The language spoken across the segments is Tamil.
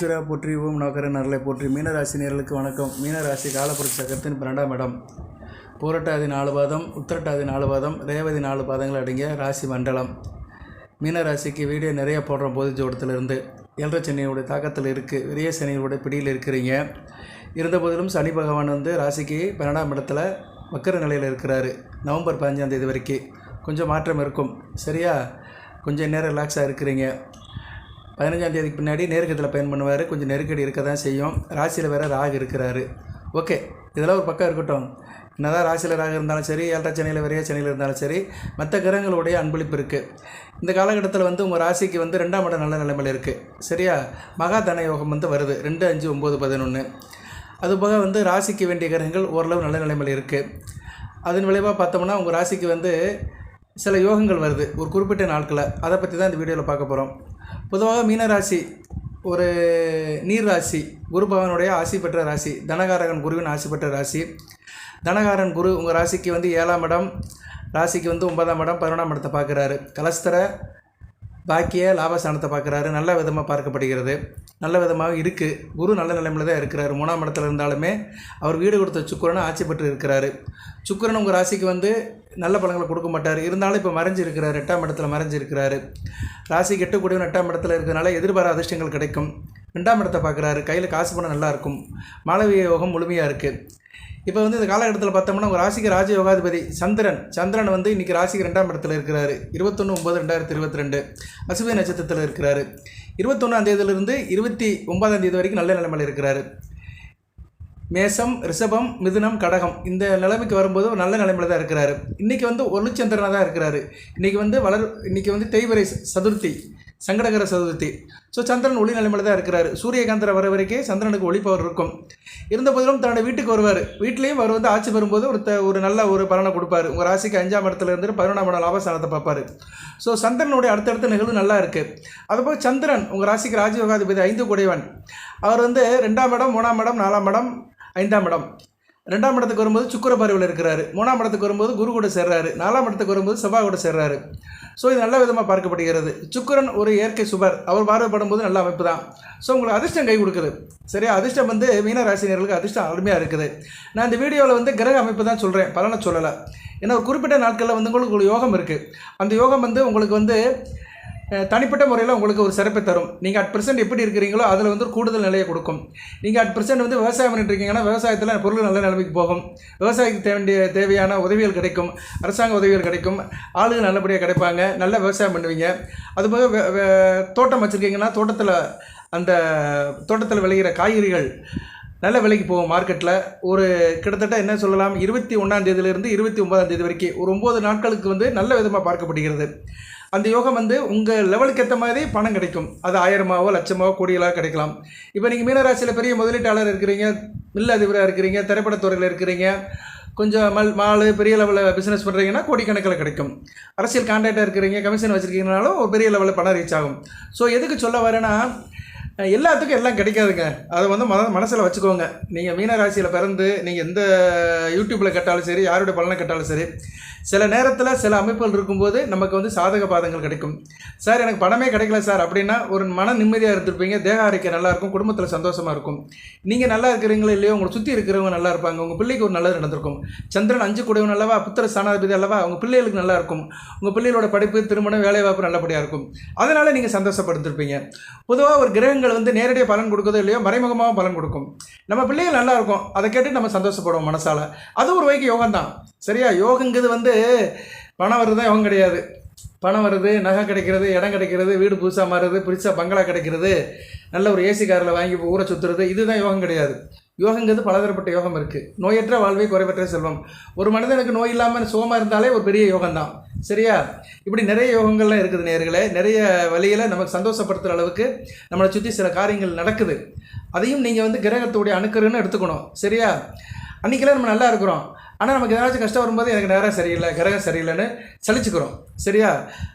விக்னேஸ்வரா போற்றி ஓம் நோக்கரன் அருளை போற்றி. மீனராசினியர்களுக்கு வணக்கம். மீனராசி காலப்புரட்சி சக்கரத்தின் பன்னெண்டாம் இடம். பூரட்டாதி நாலு பாதம் உத்திரட்டாதி நாலு பாதம் ரேவதி நாலு பாதங்கள் அடங்கிய ராசி மண்டலம். மீனராசிக்கு வீடியோ நிறைய போடுறோம் போது ஜோடத்திலிருந்து ஏழரை சனியுடைய தாக்கத்தில் இருக்குது விரிய சனியுடைய பிடியில் இருக்கிறீங்க. இருந்த போதிலும் சனி பகவான் வந்து ராசிக்கு பன்னெண்டாம் இடத்துல மக்கர நிலையில் இருக்கிறாரு. நவம்பர் பதினஞ்சாம் தேதி வரைக்கும் கொஞ்சம் மாற்றம் இருக்கும். சரியா? கொஞ்சம் நேரம் ரிலாக்ஸாக இருக்கிறீங்க. பதினஞ்சாம் தேதிக்கு பின்னாடி நேர்கத்தில் பயன் பண்ணுவார். கொஞ்சம் நெருக்கடி இருக்க தான் செய்யும். ராசியில் வேறு ராகு இருக்கிறாரு. ஓகே இதெல்லாம் ஒரு பக்கம் இருக்கட்டும். என்னதான் ராசியில் ராகு இருந்தாலும் சரி ஏழரை சென்னையில் வரையா சென்னையில் இருந்தாலும் சரி மற்ற கிரகங்களுடைய அன்பளிப்பு இருக்குது இந்த காலகட்டத்தில் வந்து உங்கள் ராசிக்கு வந்து ரெண்டாம் இடம் நல்ல நிலைமையில் இருக்குது சரியா? மகா தன யோகம் வந்து வருது. ரெண்டு அஞ்சு ஒம்பது பதினொன்று அதுபோக வந்து ராசிக்கு வேண்டிய கிரகங்கள் ஓரளவு நல்ல நிலைமையில் இருக்குது அதன் விளைவாக பார்த்தோம்னா உங்கள் ராசிக்கு வந்து சில யோகங்கள் வருது. ஒரு குறிப்பிட்ட நாட்களில். அதை பற்றி தான் இந்த வீடியோவில் பார்க்க போகிறோம் பொதுவாக மீனராசி ஒரு நீர் ராசி குரு பகவானுடைய ஆசி பெற்ற ராசி தனகாரகன் குருவின் ஆசி பெற்ற ராசி. தனகாரன் குரு உங்கள் ராசிக்கு வந்து ஏழாம் இடம் ராசிக்கு வந்து ஒன்பதாம் இடம் பதினொன்றாம் இடத்தை பார்க்குறாரு. கலஸ்தர பாக்கிய லாபஸ்தானத்தை பார்க்குறாரு. நல்ல விதமாக பார்க்கப்படுகிறது. நல்ல விதமாக இருக்குது குரு நல்ல நிலைமையில் தான் இருக்கிறாரு. மூணாம் இடத்துல இருந்தாலுமே அவர் வீடு கொடுத்த சுக்கரனை ஆட்சி பெற்று இருக்கிறாரு. சுக்கிரன் உங்கள் ராசிக்கு வந்து நல்ல பலங்களை கொடுக்க மாட்டார். இருந்தாலும் இப்போ மறைஞ்சு இருக்கிறார் எட்டாம் இடத்துல மறைஞ்சு இருக்கிறாரு ராசிக்கு எட்டுக்கூடியவன் எட்டாம் இடத்துல இருக்கிறனால எதிர்பார அதிர்ஷ்டங்கள் கிடைக்கும். ரெண்டாம் இடத்தை பார்க்குறாரு. கையில் காசு பணம் நல்லா இருக்கும். மாளவிய யோகம் முழுமையாக இருக்குது இப்போ வந்து இந்த காலகட்டத்தில் பார்த்தோம்னா உங்கள் ராசிக்கு ராஜ யோகாதிபதி சந்திரன். சந்திரன் வந்து இன்றைக்கி ராசிக்கு ரெண்டாம் இடத்துல இருக்கிறாரு. இருபத்தொன்று ஒம்பது ரெண்டாயிரத்தி இருபத்தி ரெண்டு அசுபி நட்சத்திரத்தில் இருக்கிறாரு. இருபத்தொன்னாம் தேதியிலிருந்து இருபத்தி ஒன்பதாம் தேதி வரைக்கும் நல்ல நிலைமையில் இருக்கிறாரு. மேசம் ரிஷபம் மிதுனம் கடகம் இந்த நிலைமைக்கு வரும்போது ஒரு நல்ல நிலைமையில தான் இருக்கிறாரு. இன்றைக்கி வந்து ஒளிச்சந்திரனாக தான் இருக்கிறாரு. இன்றைக்கி வந்து வளர் இன்றைக்கி வந்து தேய்வரை சதுர்த்தி. சங்கடகர சதுர்த்தி. ஸோ சந்திரன் ஒளி நிலைமையில் தான் இருக்கிறார். சூரியகாந்தரை வர வரைக்கும் சந்திரனுக்கு ஒளி பவர் இருக்கும். இருந்த போதிலும் தன்னோட வீட்டுக்கு வருவார். வீட்லேயும் அவர் வந்து ஆட்சி பெறும்போது ஒரு த ஒரு நல்ல ஒரு பலனை கொடுப்பாரு. உங்கள் ராசிக்கு அஞ்சாம் இடத்துல இருந்து பதினொன்றாம் இடம் லாபஸ்தானத்தை பார்ப்பார். ஸோ சந்திரனுடைய அடுத்தடுத்த நிகழ்வு நல்லா இருக்குது அதுபோல் சந்திரன் உங்கள் ராசிக்கு ராஜயோகாதிபதி ஐந்து குடைவன் அவர் வந்து ரெண்டாம் இடம் மூணாம் இடம் நாலாம் இடம் ஐந்தாம் இடம். ரெண்டாம் இடத்துக்கு வரும்போது சுக்கர பருவில் இருக்கிறாரு. மூணாம் இடத்துக்கு வரும்போது குரு கூட சேர்றாரு. நாலாம் இடத்துக்கு வரும்போது செவ்வாய் கூட சேர்றாரு. ஸோ இது நல்ல விதமாக பார்க்கப்படுகிறது. சுக்கிரன் ஒரு இயற்கை சுபர். அவர் பார்வைப்படும் போது நல்ல அமைப்பு தான் ஸோ உங்களுக்கு அதிர்ஷ்டம் கை கொடுக்குது. சரியா? அதிர்ஷ்டம் வந்து மீனராசினியர்களுக்கு அதிர்ஷ்டம் அருமையாக இருக்குது. நான் இந்த வீடியோவில் வந்து கிரக அமைப்பு தான் சொல்கிறேன் பலனை சொல்லலை. ஏன்னா ஒரு குறிப்பிட்ட நாட்களில் வந்து உங்களுக்கு ஒரு யோகம் இருக்குது அந்த யோகம் வந்து உங்களுக்கு வந்து தனிப்பட்ட முறையில் உங்களுக்கு ஒரு சிறப்பை தரும். நீங்கள் அட் ப்ரெசென்ட் எப்படி இருக்கிறீங்களோ அதில் வந்து ஒரு கூடுதல் நிலையை கொடுக்கும். நீங்கள் அட் ப்ரெசென்ட் வந்து விவசாயம் பண்ணிட்டு இருக்கீங்கன்னா விவசாயத்தில் பொருள் நல்ல நிலைமைக்கு போகும். விவசாயிக்கு தேவைய தேவையான உதவிகள் கிடைக்கும். அரசாங்க உதவிகள் கிடைக்கும். ஆளுகள் நல்லபடியாக கிடைப்பாங்க. நல்ல விவசாயம் பண்ணுவீங்க. அதுபோக வே- தோட்டம் வச்சுருக்கீங்கன்னா தோட்டத்தில் அந்த தோட்டத்தில் விளைகிற காய்கறிகள் நல்ல விலைக்கு போகும் மார்க்கெட்டில் ஒரு கிட்டத்தட்ட என்ன சொல்லலாம் இருபத்தி ஒன்றாம் தேதியிலிருந்து இருபத்தி ஒன்பதாம் தேதி வரைக்கும். ஒரு ஒம்பது நாட்களுக்கு வந்து நல்ல விதமாக பார்க்கப்படுகிறது. அந்த யோகம் வந்து உங்கள் லெவலுக்கு ஏற்ற மாதிரி பணம் கிடைக்கும். அது ஆயிரமாவோ லட்சமாவோ கோடிகளாக கிடைக்கலாம். இப்போ நீங்கள் மீனராசியில் பெரிய முதலீட்டாளர் இருக்கிறீங்க மில் அதிபராக இருக்கிறீங்க திரைப்படத்துறையில் இருக்கிறீங்க கொஞ்சம் மல் மாலு பெரிய லெவலில் பிஸ்னஸ் பண்ணுறீங்கன்னா கோடிக்கணக்கில் கிடைக்கும். அரசியல் கான்டாக்டாக இருக்கிறீங்க கமிஷன் வச்சுருக்கீங்கனாலும் ஒரு பெரிய லெவலில் பணம் ரீச் ஆகும். ஸோ எதுக்கு சொல்ல வரேன்னா எல்லாத்துக்கும் எல்லாம் கிடைக்காதுங்க. அதை வந்து மன மனசில் வச்சுக்கோங்க. நீங்கள் மீனராசியில் பிறந்து நீங்கள் எந்த யூடியூப்பில் கேட்டாலும் சரி யாருடைய பலனை கேட்டாலும் சரி சில நேரத்தில் சில அமைப்புகள் இருக்கும்போது நமக்கு வந்து சாதக பாதங்கள் கிடைக்கும். சார் எனக்கு பணமே கிடைக்கல சார் அப்படின்னா ஒரு மன நிம்மதியாக இருந்திருப்பீங்க. தேக ஆரோக்கியம் நல்லா இருக்கும் குடும்பத்தில் சந்தோஷமாக இருக்கும். நீங்கள் நல்லா இருக்கிறீங்களோ இல்லையோ உங்களை சுற்றி இருக்கிறவங்க நல்லா இருப்பாங்க. உங்கள் பிள்ளைக்கு ஒரு நல்லது நடந்திருக்கும். சந்திரன் அஞ்சு கூடவன் அல்லவா புத்திர சாணாதிபதி அல்லவா உங்கள் பிள்ளைகளுக்கு நல்லா இருக்கும். உங்கள் பிள்ளைகளோட படிப்பு திருமணம் வேலைவாய்ப்பு நல்லபடியாக இருக்கும். அதனால் நீங்கள் சந்தோஷப்படுத்திருப்பீங்க பொதுவாக ஒரு கிரகங்கள் வந்து நேரடியாக பலன் கொடுக்குதோ இல்லையோ மறைமுகமாக பலன் கொடுக்கும். நம்ம பிள்ளைகள் நல்லா இருக்கும் அதை கேட்டு நம்ம சந்தோஷப்படுவோம் மனசால். அது ஒரு வகைக்கு யோகம் தான். சரியா? யோகங்கிறது வந்து பணம் வருது தான் யோகம் கிடையாது. பணம் வருது நகை கிடைக்கிறது இடம் கிடைக்கிறது வீடு புதுசாக மாறுறது புதுசாக பங்களா கிடைக்கிறது நல்ல ஒரு ஏசி காரில் வாங்கி ஊரை சுற்றுறது இதுதான் யோகம் கிடையாது. யோகங்கிறது பலதரப்பட்ட யோகம் இருக்குது நோயற்ற வாழ்வை குறைவற்ற செல்வம். ஒரு மனிதனுக்கு நோய் இல்லாமல் சுகமாக இருந்தாலே ஒரு பெரிய யோகம் தான் சரியா? இப்படி நிறைய யோகங்கள்லாம் இருக்குது நேர்களே. நிறைய வழியில் நமக்கு சந்தோஷப்படுத்துகிற அளவுக்கு நம்மளை சுற்றி சில காரியங்கள் நடக்குது. அதையும் நீங்கள் வந்து கிரகத்துடைய அணுக்கருன்னு எடுத்துக்கணும். சரியா? அன்றைக்கெல்லாம் நம்ம நல்லா இருக்கிறோம். ஆனால் நமக்கு ஏதாச்சும் கஷ்டம் வரும்போது எனக்கு நேரம் சரியில்லை கிரகம் சரியில்லைன்னு சலிச்சுக்கிறோம். சரியா?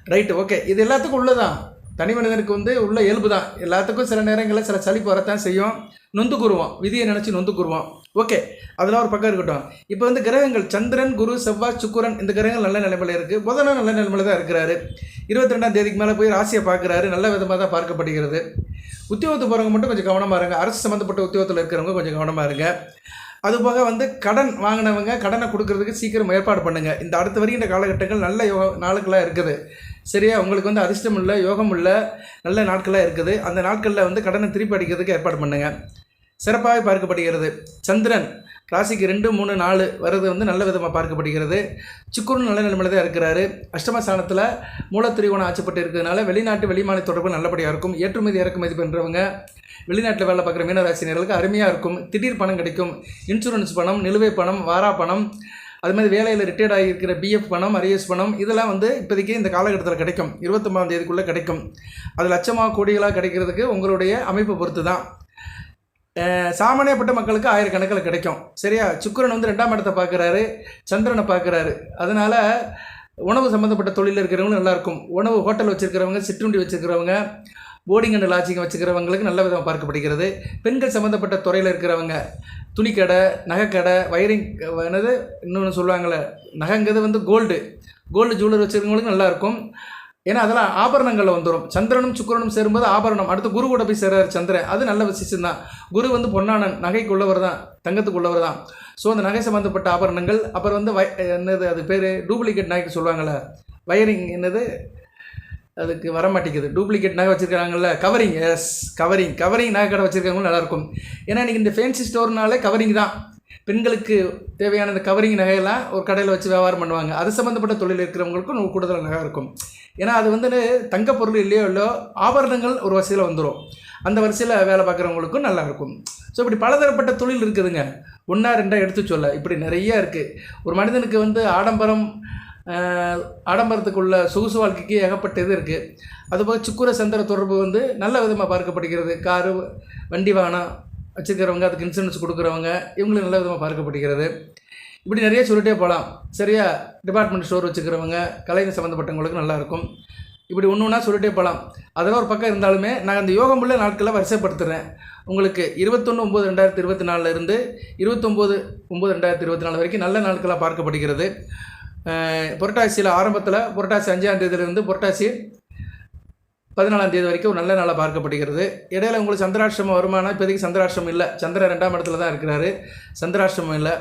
Right okay. இது எல்லாத்துக்கும் உள்ளதான். தனி மனிதனுக்கு வந்து உள்ள இயல்பு தான் எல்லாத்துக்கும் சில நேரங்களில் சில சளிப்பு வரத்தான் செய்யும். நொந்து கூறுவோம் விதியை நினச்சி நொந்து கூறுவோம் ஓகே. அதெல்லாம் ஒரு பக்கம் இருக்கட்டும். இப்போ வந்து கிரகங்கள் சந்திரன் குரு செவ்வாய் சுக்குரன் இந்த கிரகங்கள் நல்ல நிலைமையில் இருக்குது புதனும் நல்ல நிலைமையில் தான் இருக்கிறாரு. இருபத்தி ரெண்டாம் தேதிக்கு மேலே போய் ராசியை பார்க்குறாரு. நல்ல விதமாக தான் பார்க்கப்படுகிறது. உத்தியோகத்துக்கு போகிறவங்க மட்டும் கொஞ்சம் கவனமாக இருங்க. அரசு சம்மந்தப்பட்ட உத்தியோகத்தில் இருக்கிறவங்க கொஞ்சம் கவனமாக இருங்க. அதுபோக வந்து கடன் வாங்கினவங்க கடனை கொடுக்கறதுக்கு சீக்கிரம் ஏற்பாடு பண்ணுங்கள் இந்த அடுத்த வருகின்ற காலகட்டங்கள் நல்ல யோ நாளுக்கெல்லாம் இருக்குது. சரியா? உங்களுக்கு வந்து அதிர்ஷ்டம் இல்லை யோகம் இல்லை நல்ல நாட்களாக இருக்குது. அந்த நாட்களில் வந்து கடனை திருப்பி அடிக்கிறதுக்கு ஏற்பாடு பண்ணுங்கள் சிறப்பாக பார்க்கப்படுகிறது. சந்திரன் ராசிக்கு ரெண்டு மூணு நாலு வர்றது வந்து நல்ல விதமாக பார்க்கப்படுகிறது. சுக்குரன் நல்ல நிலைமையில தான் இருக்கிறாரு. அஷ்டமஸ்தானத்தில் மூலத்திரிகோணம் ஆட்சிப்பட்டு இருக்கிறதுனால வெளிநாட்டு வெளிமாநில தொடர்பு நல்லபடியாக இருக்கும். ஏற்றுமதி இறக்குமதி பண்ணுறவங்க வெளிநாட்டில் வேலை பார்க்குற மீனராசினியர்களுக்கு அருமையாக இருக்கும். திடீர் பணம் கிடைக்கும். இன்சூரன்ஸ் பணம் நிலுவை பணம் வாரா பணம் அது மாதிரி வேலையில் ரிட்டையர்ட் ஆகியிருக்கிற பிஎஃப் பணம் அரியஸ் பணம் இதெல்லாம் வந்து இப்போதைக்கு இந்த காலகட்டத்தில் கிடைக்கும். இருபத்தொம்பதாம் தேதிக்குள்ளே கிடைக்கும். அது லட்சமாக கோடிகளாக கிடைக்கிறதுக்கு உங்களுடைய அமைப்பை பொறுத்து தான் சாமானியப்பட்ட மக்களுக்கு ஆயிரக்கணக்கில் கிடைக்கும். சரியா? சுக்கிரன் வந்து ரெண்டாம் இடத்தை பார்க்குறாரு சந்திரனை பார்க்குறாரு. அதனால் உணவு சம்மந்தப்பட்ட தொழில் இருக்கிறவங்க நல்லாயிருக்கும் உணவு ஹோட்டல் வச்சுருக்கிறவங்க சிற்றுண்டி வச்சுருக்கிறவங்க போர்டிங் அண்ட் லாட்சிங் வச்சுக்கிறவங்களுக்கு நல்ல விதமாக பார்க்கப்படுகிறது பெண்கள் சம்மந்தப்பட்ட துறையில் இருக்கிறவங்க துணிக்கடை நகைக்கடை வயரிங் என்னது இன்னொன்று சொல்லுவாங்கள்ல நகைங்கிறது வந்து கோல்டு கோல்டு ஜுவல்லர் வச்சுருக்கவங்களுக்கு நல்லாயிருக்கும் ஏன்னா அதெல்லாம் ஆபரணங்களில் வந்துடும் சந்திரனும் சுக்கிரனும் சேரும்போது ஆபரணம். அடுத்து குரு கூட போய் சேர்றாரு சந்திரன். அது நல்ல விசேஷம் தான். குரு வந்து பொன்னானன் நகைக்குள்ளவர் தான் தங்கத்துக்குள்ளவர் தான். ஸோ அந்த நகை சம்மந்தப்பட்ட ஆபரணங்கள் அப்புறம் வந்து வய என்னது அது பேர் டூப்ளிகேட் நகைக்கு சொல்லுவாங்கள்ல வயரிங் என்னது அதுக்கு வர மாட்டேங்குது டூப்ளிகேட் நகை வச்சுருக்காங்கல்ல கவரிங் எஸ் கவரிங் கவரிங் நகை கடை வச்சுருக்கவங்களும் நல்லாயிருக்கும். ஏன்னா இன்றைக்கி இந்த ஃபேன்சி ஸ்டோர்னாலே கவரிங் தான். பெண்களுக்கு தேவையான இந்த கவரிங் நகையெல்லாம் ஒரு கடையில் வச்சு வியாபாரம் பண்ணுவாங்க. அது சம்மந்தப்பட்ட தொழில் இருக்கிறவங்களுக்கும் இன்னும் கூடுதல் நகை இருக்கும். ஏன்னா அது வந்து தங்க பொருள் இல்லையோ இல்லையோ ஆபரணங்கள் ஒரு வரிசையில் வந்துடும் அந்த வரிசையில் வேலை பார்க்குறவங்களுக்கும் நல்லா இருக்கும் ஸோ இப்படி பலதரப்பட்ட தொழில் இருக்குதுங்க. ஒன்றா ரெண்டாக எடுத்து சொல்ல. இப்படி நிறைய இருக்குது ஒரு மனிதனுக்கு வந்து ஆடம்பரம் ஆடம்பரத்துக்குள்ள சொகுசு வாழ்க்கைக்கு ஏகப்பட்ட இது இருக்குது அதுபோக சுக்குர சந்திர தொடர்பு வந்து நல்ல விதமாக பார்க்கப்படுகிறது. காரு வண்டி வாகனம் வச்சுருக்கிறவங்க அதுக்கு இன்சூரன்ஸ் கொடுக்குறவங்க இவங்களுக்கு நல்ல விதமாக பார்க்கப்படுகிறது. இப்படி நிறைய சொல்லிட்டே போகலாம் சரியா? டிபார்ட்மெண்ட் ஸ்டோர் வச்சுக்கிறவங்க கலைஞர் சம்மந்தப்பட்டவங்களுக்கு நல்லாயிருக்கும் இப்படி ஒன்று ஒன்றா சொல்லிட்டே போகலாம் அதெல்லாம் ஒரு பக்கம் இருந்தாலுமே நான் அந்த யோகம் உள்ள நாட்களை வரிசைப்படுத்துகிறேன் உங்களுக்கு இருபத்தொன்று ஒம்பது ரெண்டாயிரத்தி இருபத்தி நாலில் இருந்து இருபத்தொம்போது ஒம்பது ரெண்டாயிரத்தி இருபத்தி நாலு வரைக்கும் நல்ல நாட்களாக பார்க்கப்படுகிறது. புரட்டாசியில் ஆரம்பத்தில் புரட்டாசி அஞ்சாம் தேதியிலிருந்து புரட்டாசி பதினாலாம் தேதி வரைக்கும் ஒரு நல்ல நாளாக பார்க்கப்படுகிறது. இடையில உங்களுக்கு சந்திராஷ்டிரமம் வருமானம் இப்போதைக்கு சந்திராஷ்டிரமம் இல்லை. சந்திரன் ரெண்டாம் இடத்துல தான் இருக்கிறாரு. சந்திராஷ்டிரமம் இல்லை.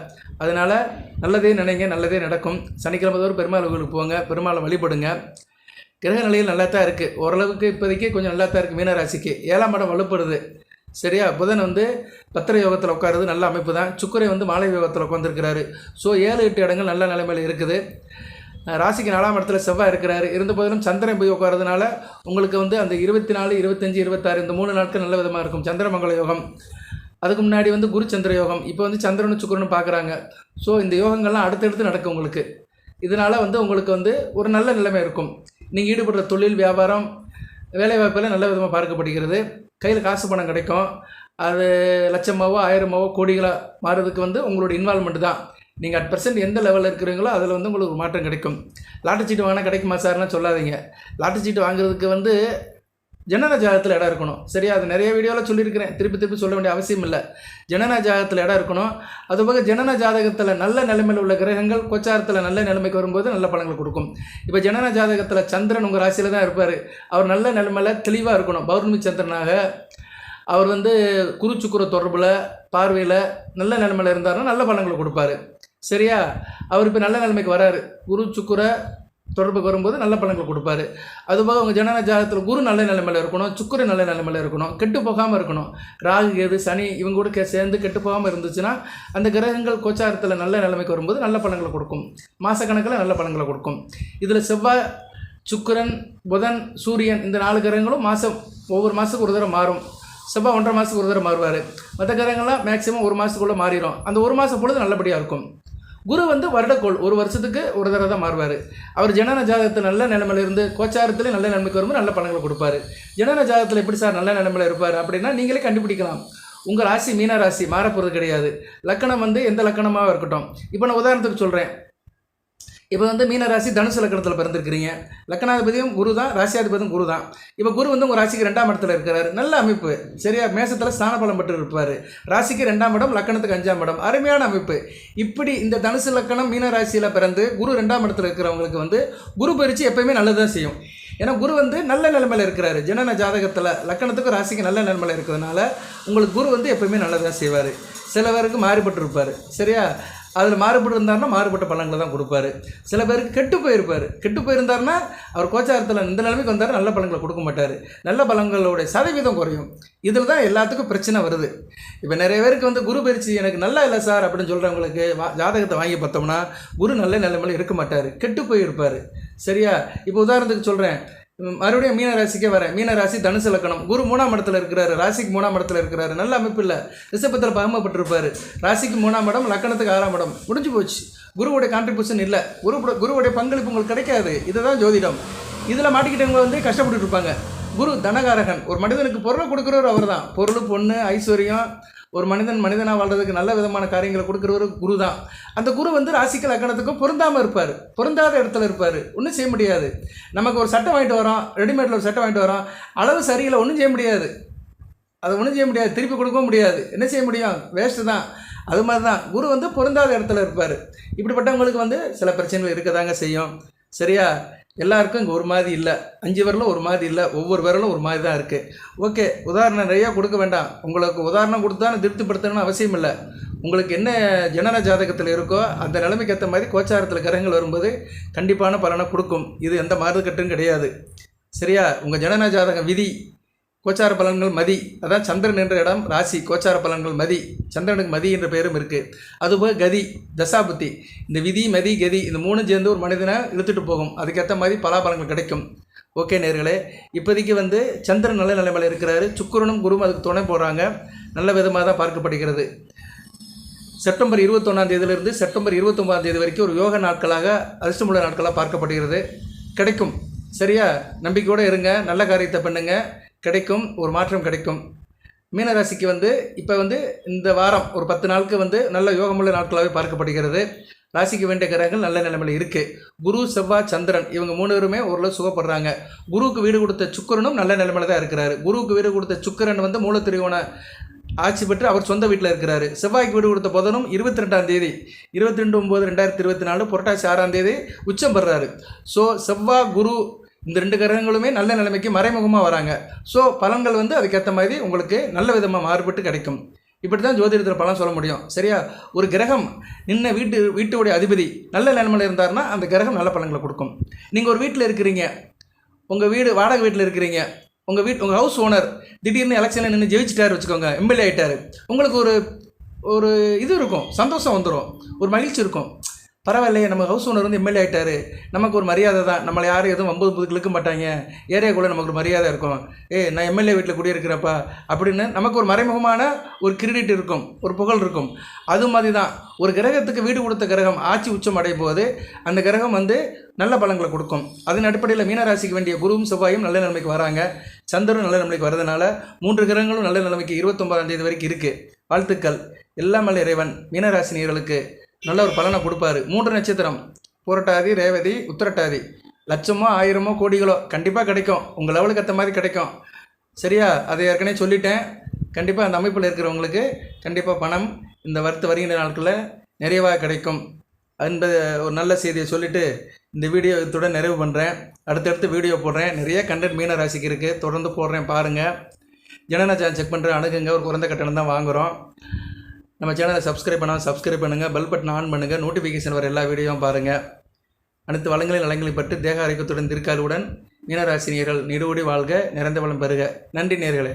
அதனால் நல்லதே நினைங்க நல்லதே நடக்கும். சனிக்கிழமை தோறும் பெருமாள் கோவிலுக்கு போங்க பெருமாளை வழிபடுங்க. கிரக நிலையில் நல்லா தான் இருக்குது ஓரளவுக்கு இப்போதைக்கு கொஞ்சம் நல்லா தான் இருக்குது மீனராசிக்கு. ஏழாம் இடம் வலுப்படுது. சரியா? புதன் வந்து பத்திர யோகத்தில் உட்காருறது நல்ல அமைப்பு தான் சுக்கரை வந்து மாலை யோகத்தில் உட்காந்துருக்கிறாரு ஸோ ஏழு எட்டு இடங்கள் நல்ல நிலைமையில் இருக்குது. ராசிக்கு நாலாம் இடத்துல செவ்வாய் இருக்கிறாரு. இருந்த போதிலும் சந்திரன் போய் உட்காரதுனால உங்களுக்கு வந்து அந்த இருபத்தி நாலு இருபத்தஞ்சி இருபத்தாறு இந்த மூணு நாட்கள் நல்ல விதமாக இருக்கும். சந்திரமங்கல யோகம். அதுக்கு முன்னாடி வந்து குரு சந்திர யோகம். இப்போ வந்து சந்திரனு சுக்கரனு பார்க்குறாங்க. ஸோ இந்த யோகங்கள்லாம் அடுத்தடுத்து நடக்கும் உங்களுக்கு. இதனால் வந்து உங்களுக்கு வந்து ஒரு நல்ல நிலைமை இருக்கும். நீங்கள் ஈடுபடுற தொழில் வியாபாரம் வேலைவாய்ப்பில் நல்ல விதமாக பார்க்கப்படுகிறது. கையில் காசு பணம் கிடைக்கும். அது லட்சமாவோ ஆயிரமாவோ கோடிகளாக மாறுறதுக்கு வந்து உங்களோட இன்வால்மெண்ட் தான். நீங்கள் அட் பர்சன்ட் எந்த லெவலில் இருக்கிறீங்களோ அதில் வந்து உங்களுக்கு ஒரு மாற்றம் கிடைக்கும். லாட்டரி சீட்டு வாங்கினா கிடைக்குமா சார்னா சொல்லாதீங்க. லாட்டரி சீட்டு வாங்குறதுக்கு வந்து ஜனன ஜாகத்தில் இடம் இருக்கணும். சரியா? அது நிறைய வீடியோவில் சொல்லியிருக்கிறேன். திருப்பி திருப்பி சொல்ல வேண்டிய அவசியம் இல்லை. ஜனன ஜாகத்தில் இடம் இருக்கணும். அதுபோக ஜனன ஜாதகத்தில் நல்ல நிலைமையில் உள்ள கிரகங்கள் கொச்சாரத்தில் நல்ல நிலைமைக்கு வரும்போது நல்ல பலன்கள் கொடுக்கும். இப்போ ஜனன ஜாதகத்தில் சந்திரன் உங்கள் ராசியில் தான் இருப்பார். அவர் நல்ல நிலைமையில் தெளிவாக இருக்கணும். பௌர்ணமி சந்திரனாக அவர் வந்து குரு தொடர்பில் பார்வையில் நல்ல நிலைமையில் இருந்தாருன்னா நல்ல பலன்களை கொடுப்பாரு. சரியா? அவர் இப்போ நல்ல நிலைமைக்கு வராரு. குரு சுக்குர தொடர்புக்கு வரும்போது நல்ல பலன்கள் கொடுப்பாரு. அதுபோக உங்கள் ஜனன ஜாதகத்தில் குரு நல்ல நிலைமையில் இருக்கணும் சுக்கிரன் நல்ல நிலைமையில் இருக்கணும் கெட்டு போகாமல் இருக்கணும். ராகு கேது சனி இவங்க கூட சேர்ந்து கெட்டு போகாமல் இருந்துச்சுன்னா அந்த கிரகங்கள் கோச்சாரத்தில் நல்ல நிலைமைக்கு வரும்போது நல்ல பலன்களை கொடுக்கும். மாதக்கணக்கில் நல்ல பலன்களை கொடுக்கும். இதில் செவ்வாய் சுக்கிரன் புதன் சூரியன் இந்த நாலு கிரகங்களும் மாதம் ஒவ்வொரு மாதத்துக்கு ஒரு தடவை மாறும். செவ்வாய் ஒன்றரை மாதத்துக்கு ஒரு தடவை மாறுவார். மற்ற கிரகங்கள்லாம் மேக்ஸிமம் ஒரு மாதத்துக்குள்ளே மாறிடும் அந்த ஒரு மாதம் பொழுது நல்லபடியாக இருக்கும். குரு வந்து வருடக்கோள் ஒரு வருஷத்துக்கு ஒரு தடவை தான் மாறுவார். அவர் ஜனன ஜாதகத்தில் நல்ல நிலைமையில இருந்து கோச்சாரத்தில் நல்ல நிலைமைக்கு வரும்போது நல்ல பலன்களை கொடுப்பாரு. ஜனன ஜாதகத்தில் எப்படி சார் நல்ல நிலைமையில இருப்பார் அப்படின்னா நீங்களே கண்டுபிடிக்கலாம். உங்கள் ராசி மீன ராசி மாறப்போகிறது கிடையாது. லக்கணம் வந்து எந்த லக்கணமாக இருக்கட்டும். இப்போ நான் உதாரணத்துக்கு சொல்கிறேன் இப்போ வந்து மீன ராசி தனுசு லக்கணத்தில் பிறந்திருக்கிறீங்க. லக்கணாதிபதியும் குரு தான் ராசியாதிபதியும் குரு தான் இப்போ குரு வந்து உங்கள் ராசிக்கு ரெண்டாம் இடத்துல இருக்கிறாரு. நல்ல அமைப்பு. சரியா? மேசத்தில் ஸ்தான பலம் பெற்று இருப்பார். ராசிக்கு ரெண்டாம் இடம் லக்கணத்துக்கு அஞ்சாம் இடம். அருமையான அமைப்பு. இப்படி இந்த தனுசு லக்கணம் மீன ராசியில் பிறந்து குரு ரெண்டாம் இடத்துல இருக்கிறவங்களுக்கு வந்து குரு பயிற்சி எப்பயுமே நல்லது தான் செய்யும். ஏன்னா குரு வந்து நல்ல நிலைமையில் இருக்கிறாரு. ஜனன ஜாதகத்தில் லக்கணத்துக்கு ராசிக்கு நல்ல நிலைமையில் இருக்கிறதுனால உங்களுக்கு குரு வந்து எப்பவுமே நல்லதாக செய்வார். சிலவருக்கு மாறுபட்டிருப்பார். மாறுபட்டு இருப்பார் சரியா? அதில் மாறுபட்டு இருந்தார்னா மாறுபட்ட பலன்களை தான் கொடுப்பாரு. சில பேருக்கு கெட்டு போயிருப்பார். கெட்டு போயிருந்தாருன்னா அவர் கோச்சாரத்தில் இந்த நிலைமைக்கு வந்தார் நல்ல பலன்களை கொடுக்க மாட்டார். நல்ல பலன்களுடைய சதவீதம் குறையும். இதில் தான் எல்லாத்துக்கும் பிரச்சனை வருது. இப்போ நிறைய பேருக்கு வந்து குரு பயிற்சி எனக்கு நல்லா இல்லை சார் அப்படின்னு சொல்கிறவங்களுக்கு வா ஜாதகத்தை வாங்கி பார்த்தோம்னா குரு நல்ல நிலைமையில் இருக்க மாட்டார். கெட்டு போயிருப்பார். சரியா? இப்போ உதாரணத்துக்கு சொல்கிறேன் மறுபடியும் மீன ராசிக்கே வரேன். மீன ராசி தனுசு லக்கணம். குரு மூணாம் இடத்துல இருக்கிறாரு. ராசிக்கு மூணாம் இடத்துல இருக்கிறாரு. நல்ல அமைப்பு இல்லை. ரிஷபத்தில் பகமப்பட்டிருப்பாரு. ராசிக்கு மூணாம் இடம் லக்கணத்துக்கு ஆறாம் இடம். முடிஞ்சு போச்சு. குருவுடைய கான்ட்ரிபியூஷன் இல்லை. குரு குருவுடைய பங்களிப்பு உங்களுக்கு கிடைக்காது. இதுதான் ஜோதிடம். இதில் மாட்டிக்கிட்டவங்க வந்து கஷ்டப்பட்டு இருப்பாங்க. குரு தனகாரகன். ஒரு மனிதனுக்கு பொருளை கொடுக்குறவர் அவர் தான் பொருள் பொண்ணு ஐஸ்வர்யம் ஒரு மனிதன் மனிதனாக வாழ்றதுக்கு நல்ல விதமான காரியங்களை கொடுக்குறவர் குரு தான் அந்த குரு வந்து ராசிக்கு லக்கணத்துக்கும் பொருந்தாமல் இருப்பார். பொருந்தாத இடத்துல இருப்பார். ஒன்றும் செய்ய முடியாது. நமக்கு ஒரு சட்டை வாங்கிட்டு வரோம் ரெடிமேடில் ஒரு சட்டை வாங்கிட்டு வரோம். அளவு சரியில்லை ஒன்றும் செய்ய முடியாது. அதை ஒன்றும் செய்ய முடியாது. திருப்பி கொடுக்கவும் முடியாது. என்ன செய்ய முடியும்? வேஸ்ட்டு தான். அது மாதிரி தான் குரு வந்து பொருந்தாத இடத்துல இருப்பார். இப்படிப்பட்டவங்களுக்கு வந்து சில பிரச்சனைகள் இருக்க தாங்க செய்யும். சரியா? எல்லாருக்கும் இங்கே ஒரு மாதிரி இல்லை. அஞ்சு விரலும் ஒரு மாதிரி இல்லை. ஒவ்வொரு விரலும் ஒரு மாதிரி தான் இருக்குது ஓகே உதாரணம் நிறையா கொடுக்க வேண்டாம். உங்களுக்கு உதாரணம் கொடுத்தாலும் திருப்திப்படுத்தணும்னு அவசியம் இல்லை. உங்களுக்கு என்ன ஜனன ஜாதகத்தில் இருக்கோ அந்த நிலைமைக்கு ஏற்ற மாதிரி கோச்சாரத்தில் கிரகங்கள் வரும்போது கண்டிப்பான பலனை கொடுக்கும். இது எந்த மாறுதக்கட்டும் கிடையாது. சரியா? உங்கள் ஜனன ஜாதகம் விதி கோச்சார பலன்கள் மதி. அதான் சந்திரன் என்ற இடம் ராசி கோச்சார பலன்கள் மதி. சந்திரனுக்கு மதி என்ற பெயரும் இருக்குது அதுபோக கதி தசாபுத்தி. இந்த விதி மதி கதி இந்த மூணும் சேர்ந்து ஒரு மனிதனை இழுத்துட்டு போகும். அதுக்கேற்ற மாதிரி பலாபலங்கள் கிடைக்கும். ஓகே நேர்களே இப்போதைக்கு வந்து சந்திரன் நல்ல நிலைமையில் இருக்கிறாரு. சுக்கிரனும் குருவும் அதுக்கு துணை போடுறாங்க நல்ல விதமாக தான் பார்க்கப்படுகிறது. செப்டம்பர் இருபத்தொன்னாம் தேதியிலிருந்து செப்டம்பர் இருபத்தொம்பதாம் தேதி வரைக்கும் ஒரு யோக நாட்களாக அதிர்ஷ்டமுள்ள நாட்களாக பார்க்கப்படுகிறது. கிடைக்கும். சரியா? நம்பிக்கையோடு இருங்க. நல்ல காரியத்தை பண்ணுங்கள் கிடைக்கும் ஒரு மாற்றம் கிடைக்கும். மீனராசிக்கு வந்து இப்போ வந்து இந்த வாரம் ஒரு பத்து நாளுக்கு வந்து நல்ல யோகமுள்ள நாட்களாகவே பார்க்கப்படுகிறது. ராசிக்கு வேண்டிய கிரகங்கள் நல்ல நிலைமையில் இருக்குது குரு செவ்வாய் சந்திரன் இவங்க மூணு பேருமே ஓரளவு சுகப்படுறாங்க. குருவுக்கு வீடு கொடுத்த சுக்கரனும் நல்ல நிலைமையில் தான் இருக்கிறாரு. குருவுக்கு வீடு கொடுத்த சுக்கரன் வந்து மூலத்திரியோன ஆட்சி பெற்று அவர் சொந்த வீட்டில் இருக்கிறாரு. செவ்வாய்க்கு வீடு கொடுத்த புதனும் இருபத்தி ரெண்டாம் தேதி இருபத்தி ரெண்டு ஒம்பது ரெண்டாயிரத்தி இருபத்தி நாலு புரட்டாசி ஆறாம் தேதி உச்சம் பெறுறாரு. ஸோ செவ்வாய் குரு இந்த ரெண்டு கிரகங்களுமே நல்ல நிலைமைக்கு மறைமுகமாக வராங்க. ஸோ பலன்கள் வந்து அதுக்கேற்ற மாதிரி உங்களுக்கு நல்ல விதமாக மாறுபட்டு கிடைக்கும். இப்படி தான் ஜோதிடத்தில் பலன் சொல்ல முடியும். சரியா? ஒரு கிரகம் நின்ன வீட்டு வீட்டுடைய அதிபதி நல்ல நிலைமையில் இருந்தாருன்னா அந்த கிரகம் நல்ல பலன்களை கொடுக்கும். நீங்கள் ஒரு வீட்டில் இருக்கிறீங்க. உங்கள் வீடு வாடகை வீட்டில் இருக்கிறீங்க. உங்கள் வீட் உங்கள் ஹவுஸ் ஓனர் திடீர்னு எலெக்ஷனில் நின்று ஜெயிச்சிட்டாரு வச்சுக்கோங்க எம்எல்ஏ ஆகிட்டார் உங்களுக்கு ஒரு ஒரு இது இருக்கும் சந்தோஷம் வந்துடும் ஒரு மகிழ்ச்சி இருக்கும். பரவாயில்லையே நம்ம ஹவுஸ் ஓனர் வந்து எம்எல்ஏ ஆகிட்டாரு நமக்கு ஒரு மரியாதை தான். நம்மளை யாரும் எதுவும் ஒம்பது புதுக்கு இழுக்க மாட்டாங்க ஏரியாக்குள்ளே நமக்கு ஒரு மரியாதை இருக்கும். ஏ நான் எம்எல்ஏ வீட்டில் குடியிருக்கிறப்பா அப்படின்னு நமக்கு ஒரு மறைமுகமான ஒரு கிரெடிட் இருக்கும். ஒரு புகழ் இருக்கும். அது மாதிரி தான். ஒரு கிரகத்துக்கு வீடு கொடுத்த கிரகம் ஆட்சி உச்சம் அடையும் போது அந்த கிரகம் வந்து நல்ல பலங்களை கொடுக்கும். அதன் அடிப்படையில் மீனராசிக்கு வேண்டிய குருவும் செவ்வாயும் நல்ல நிலைமைக்கு வராங்க. சந்திரன் நல்ல நிலைமைக்கு வரதுனால மூன்று கிரகங்களும் நல்ல நிலைமைக்கு இருபத்தொம்பதாம் தேதி வரைக்கும் இருக்குது வாழ்த்துக்கள். எல்லாமல் இறைவன். மீனராசினியர்களுக்கு நல்ல ஒரு பலனை கொடுப்பாரு. மூன்று நட்சத்திரம். புரட்டாதி ரேவதி உத்திரட்டாதி. லட்சமோ ஆயிரமோ கோடிகளோ கண்டிப்பாக கிடைக்கும். உங்கள் லெவலுக்கு ஏற்ற மாதிரி கிடைக்கும். சரியா? அதை ஏற்கனவே சொல்லிட்டேன். கண்டிப்பாக அந்த அமைப்பில் இருக்கிறவங்களுக்கு கண்டிப்பாக பணம் இந்த வருத்த வருகின்ற நாட்களில் நிறைவாக கிடைக்கும். என்பது ஒரு நல்ல செய்தியை சொல்லிவிட்டு இந்த வீடியோ இத்துடன் நிறைவு பண்ணுறேன் அடுத்தடுத்து வீடியோ போடுறேன். நிறைய கண்டென்ட் மீன ராசிக்கு இருக்குது தொடர்ந்து போடுறேன் பாருங்கள் ஜனன செக் பண்ணுற அணுகுங்க. ஒரு குறைந்த கட்டணம் தான் வாங்குகிறோம் நம்ம சேனலை சப்ஸ்கிரைப் பண்ணால் சப்ஸ்கிரைப் பண்ணுங்கள் பெல் பட்டன் ஆன் பண்ணுங்கள் நோட்டிஃபிகேஷன் வர எல்லா வீடியோவும் பாருங்கள் அனைத்து வளங்களின் நலங்களை பற்றி தேக ஆரோக்கியத்துடன் திருக்காலுடன் மீனராசினியர்கள் நிறுவடி வாழ்க நிறைந்த வளம் பெறுக. நன்றி நேர்களே.